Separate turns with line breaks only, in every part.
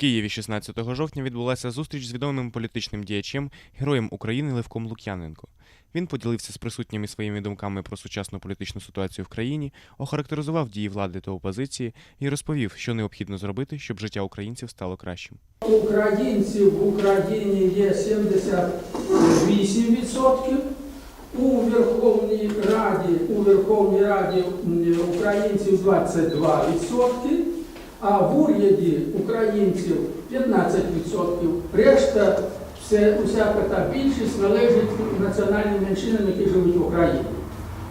Києві 16 жовтня відбулася зустріч з відомим політичним діячем, героєм України Левком Лук'яненко. Він поділився з присутніми своїми думками про сучасну політичну ситуацію в країні, охарактеризував дії влади та опозиції і розповів, що необхідно зробити, щоб життя українців стало кращим.
Українців в Україні є 78%. У Верховній Раді, у Верховній Раді українців 22%, а в уряді українців 15%. Решта, все, усяка та більшість належить національним меншинам, які живуть в Україні.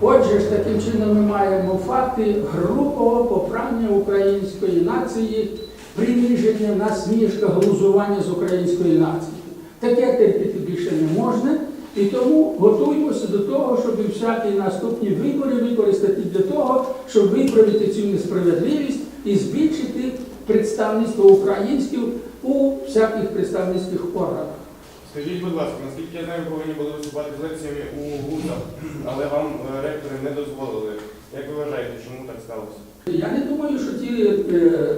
Отже ж, таким чином ми маємо факти грубого попрання української нації, приниження, насмішка, глузування з української нації. Таке терпіти більше не можна. І тому готуємося до того, щоб всякі наступні вибори використати для того, щоб виправити цю несправедливість і збільшити представництво українців у всяких представницьких органах.
Скажіть, будь ласка, наскільки я знаю, повинні були виступати з лекціями у вузах, але вам е, ректори не дозволили. Як ви вважаєте, чому так сталося?
Я не думаю, що ті е,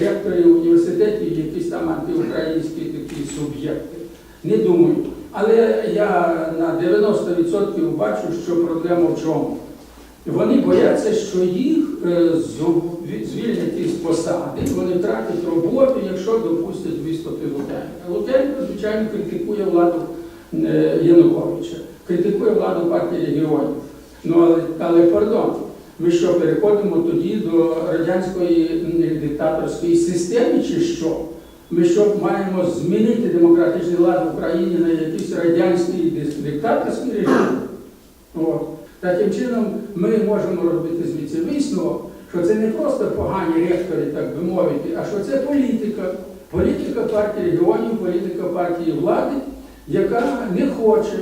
ректори університетів якісь там антиукраїнські такі суб'єкти. Не думаю. Але я на 90% бачу, що проблема в чому. Вони бояться, що їх е, звільнять із посади, вони втратять роботу, якщо допустять виступи Луценка. Луценко, звичайно, критикує владу е, Януковича, критикує владу партії регіонів. Ну, але, але пардон, ми що, переходимо тоді до радянської диктаторської системи, чи що? Ми що маємо змінити демократичний лад в Україні на якийсь радянський диктаторський режим? От. Таким чином, ми можемо робити звідси висновок, що це не просто погані ректори, так би мовити, а що це політика. Політика партії регіонів, політика партії влади, яка не хоче,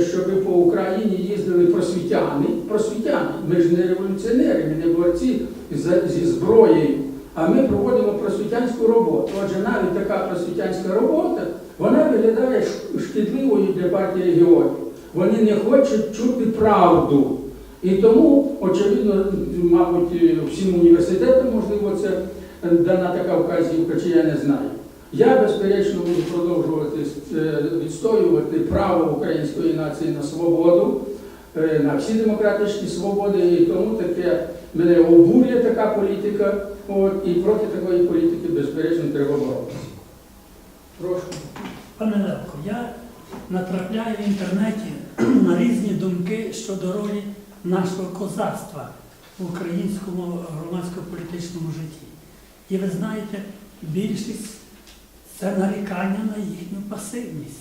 щоб по Україні їздили просвітяни. Просвітяни. Ми ж не революціонери, ми не борці зі зброєю, а ми проводимо просвітянську роботу. Отже, навіть така просвітянська робота, вона виглядає шкідливою для партії регіонів. Вони не хочуть чути правду. І тому, очевидно, мабуть, всім університетам, можливо, це дана така вказівка, чи я не знаю. Я, безперечно, буду продовжувати е, відстоювати право української нації на свободу, е, на всі демократичні свободи, і тому таке мене обурює така політика, от, і проти такої політики, безперечно, треба боротися. Прошу.
Пане Левко, я натрапляю в інтернеті на різні думки щодо ролі нашого козацтва в українському громадсько-політичному житті. І ви знаєте, більшість це нарікання на їхню пасивність.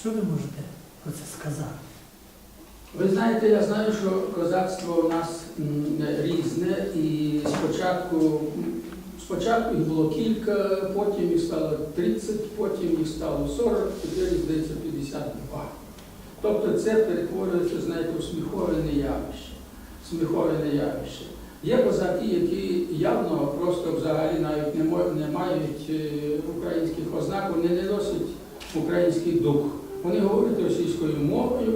Що ви можете про це сказати?
Ви знаєте, я знаю, що козацтво у нас різне, і спочатку, спочатку їх було кілька, потім їх стало 30, потім їх стало 40, тепер здається 52. Тобто це перетворюється, знаєте, у сміховане явище. Сміховане явище. Є козаки, які явно просто взагалі навіть не, не мають е, українських ознак, вони не носять український дух. Вони говорять російською мовою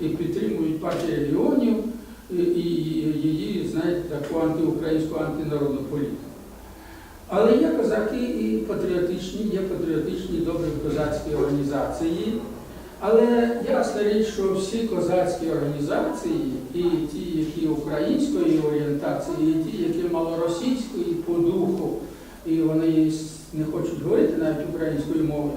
і підтримують партію регіонів і її, знаєте, таку антиукраїнську антинародну політику. Але є козаки і патріотичні, є патріотичні добрі козацькі організації. Але ясна річ, що всі козацькі організації, і ті, які української орієнтації, і ті, які малоросійської по духу, і вони не хочуть говорити навіть українською мовою,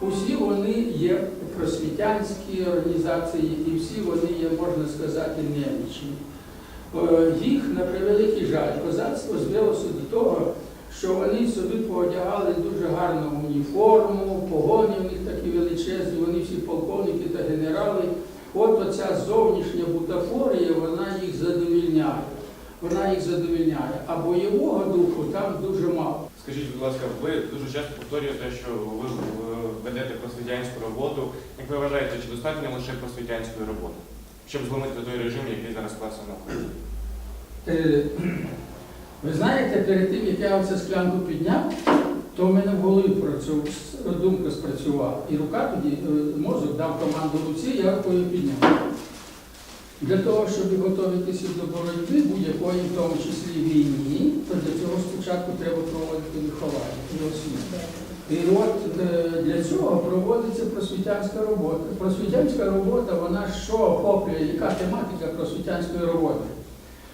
усі вони є просвітянські організації, і всі вони є, можна сказати, немічні. Е, Їх, на превеликий жаль, козацтво звелося до того, що вони собі поодягали дуже гарну уніформу, погони в них такі величезні, вони всі полковники та генерали. От оця зовнішня бутафорія, вона їх задовільняє. Вона їх задовільняє. А бойового духу там дуже мало.
Скажіть, будь ласка, ви дуже часто повторюєте, що ви ведете просвітянську роботу. Як ви вважаєте, чи достатньо лише просвітянської роботи, щоб зломити той режим, який зараз склався на Україні?
Ви знаєте, перед тим, як я оцю склянку підняв, то в мене в голові думка спрацювала. І рука тоді, е, мозок дав команду руці, я рукою підняв. Для того, щоб готуватися до боротьби будь-якої, в тому числі війні, то для цього спочатку треба проводити виховання. освіти. І от е, для цього проводиться просвітянська робота. Просвітянська робота, вона що охоплює, яка тематика просвітянської роботи?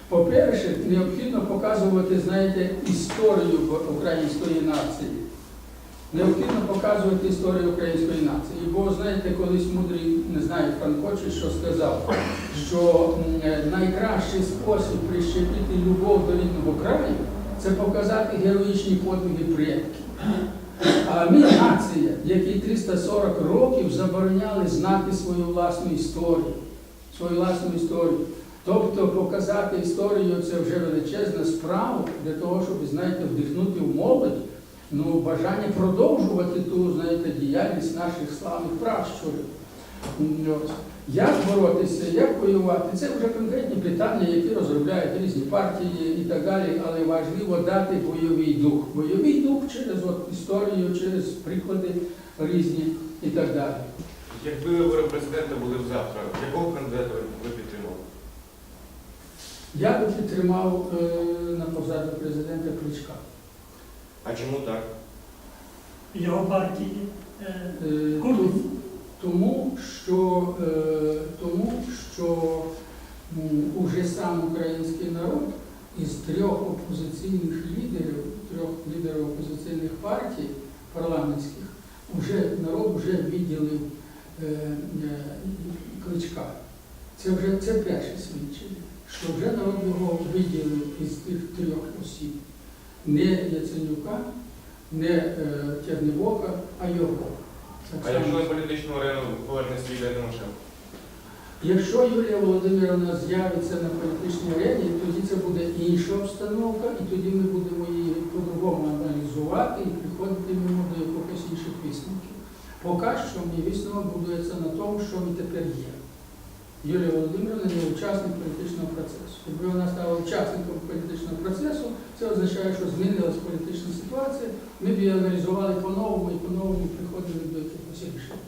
По-перше, необхідно показувати, знаєте, історію української нації. Необхідно показувати історію української нації. Бо, знаєте, колись мудрий, не знаю, Франко чи що сказав, що е, найкращий спосіб прищепити любов до рідного краю це показати героїчні подвиги предків. А ми нація, які 340 років забороняли знати свою власну історію. Свою власну історію. Тобто показати історію це вже величезна справа для того, щоб, знаєте, вдихнути в молодь ну, бажання продовжувати ту, знаєте, діяльність наших славних пращурів. Як боротися, як воювати? Це вже конкретні питання, які розробляють різні партії і так далі, але важливо дати бойовий дух. Бойовий дух через от, історію, через приклади різні і так далі.
Якби вибори президента були б завтра, якого кандидата ви підтримали?
Я би підтримав е, на посаду президента Кличка.
А чому так?
Його партії е,
Е, ту- Тому що, е, тому що м, уже сам український народ із трьох опозиційних лідерів, трьох лідерів опозиційних партій парламентських, вже народ вже відділив е, е, кличка. Це вже це перше свідчення, що вже народ його виділив із тих трьох осіб. Не Яценюка, не е, Тягнебока, а його. Так
А
само.
якщо на політичну арену поверне свій Тимошенко?
Якщо Юлія Володимировна з'явиться на політичній арені, тоді це буде інша обстановка, і тоді ми будемо її по-другому аналізувати і приходити ми до якихось інших висновків. Поки що мій висновок будується на тому, що ми тепер є. Юлія Володимировна є учасник політичного процесу. Якби вона стала учасником політичного процесу, це означає, що змінилась політична ситуація, ми б її аналізували по-новому і по-новому приходили до якихось рішень.